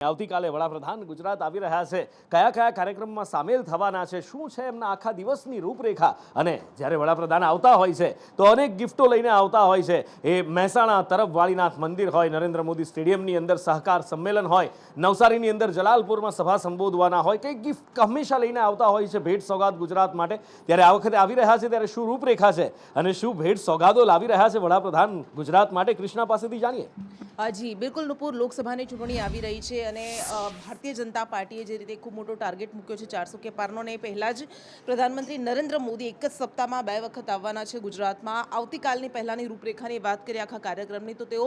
આવતીકાલે વડાપ્રધાન ગુજરાત આવી રહ્યા છે. કયા કયા કાર્યક્રમમાં સામેલ થવાના છે? શું છે એમના આખા દિવસની રૂપરેખા? અને જ્યારે વડાપ્રધાન આવતા હોય છે, તો અનેક ગિફ્ટો લઈને આવતા હોય છે. એ મહેસાણા તરફ વાળીનાથ મંદિર હોય, નરેન્દ્ર મોદી સ્ટેડિયમની અંદર સહકાર સંમેલન હોય, નવસારીની અંદર જલાલપુરમાં સભા સંબોધવાના હોય, કંઈક ગિફ્ટ હંમેશા લઈને આવતા હોય છે ભેટ સોગાદ ગુજરાત માટે. ત્યારે આ વખતે આવી રહ્યા છે, ત્યારે શું રૂપરેખા છે? અને શું ભેટ સોગાદો લાવી રહ્યા છે વડાપ્રધાન ગુજરાત માટે? કૃષ્ણા પાસેથી જાણીએ. જી, બિલકુલ નુપુર, લોકસભાની ચૂંટણી આવી રહી છે અને ભારતીય જનતા પાર્ટીએ જે રીતે ખૂબ મોટો ટાર્ગેટ મૂક્યો છે ચારસો કે પારનો ને પહેલાં જ પ્રધાનમંત્રી નરેન્દ્ર મોદી એક જ સપ્તાહમાં બે વખત આવવાના છે ગુજરાતમાં. આવતીકાલની પહેલાંની રૂપરેખાની વાત કરીએ આખા કાર્યક્રમની, તો તેઓ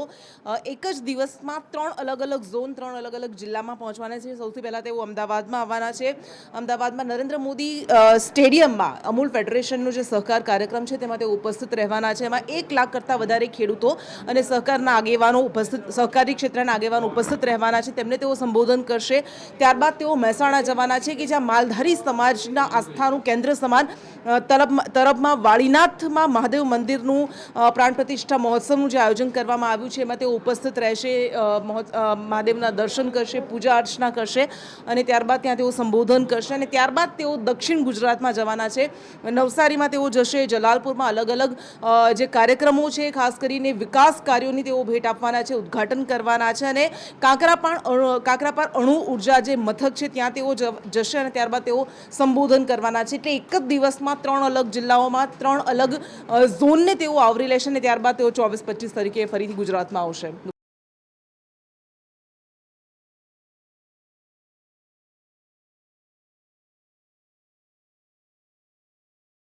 એક જ દિવસમાં ત્રણ અલગ અલગ ઝોન, ત્રણ અલગ અલગ જિલ્લામાં પહોંચવાના છે. સૌથી પહેલાં તેઓ અમદાવાદમાં આવવાના છે. અમદાવાદમાં નરેન્દ્ર મોદી સ્ટેડિયમમાં અમૂલ ફેડરેશનનો જે સહકાર કાર્યક્રમ છે તેમાં તેઓ ઉપસ્થિત રહેવાના છે. એમાં એક લાખ કરતાં વધારે ખેડૂતો અને સહકારના આગેવાનો ઉપસ્થિત સહકારી ક્ષેત્રના આગેવાન ઉપસ્થિત રહેવાના છે. તેમને તેઓ સંબોધન કરશે. ત્યારબાદ તેઓ મહેસાણા જવાના છે કે જ્યાં માલધારી સમાજના આસ્થાનું કેન્દ્ર સમાન તરફમાં વાળીનાથમાં મહાદેવ મંદિરનું પ્રાણ પ્રતિષ્ઠા મહોત્સવનું જે આયોજન કરવામાં આવ્યું છે, એમાં તેઓ ઉપસ્થિત રહેશે મહાદેવના દર્શન કરશે, પૂજા અર્ચના કરશે અને ત્યારબાદ ત્યાં તેઓ સંબોધન કરશે અને ત્યારબાદ તેઓ દક્ષિણ ગુજરાતમાં જવાના છે. નવસારીમાં તેઓ જશે, જલાલપુરમાં અલગ અલગ જે કાર્યક્રમો છે, ખાસ કરીને વિકાસ કાર્યોની તેઓ ભેટ આપવાના છે ઉદ્ઘાટન કરવાના છે અને કાંકરાપાણ કાંકરા પર અણુ ઊર્જા જે મથક છે, ત્યાં તેઓ જશે અને ત્યારબાદ તેઓ સંબોધન કરવાના છે. એટલે એક જ દિવસમાં ત્રણ અલગ જિલ્લાઓમાં ત્રણ અલગ ઝોનને તેઓ આવરી લેશે અને ત્યારબાદ તેઓ ચોવીસ પચીસ તારીખે ફરીથી ગુજરાતમાં આવશે.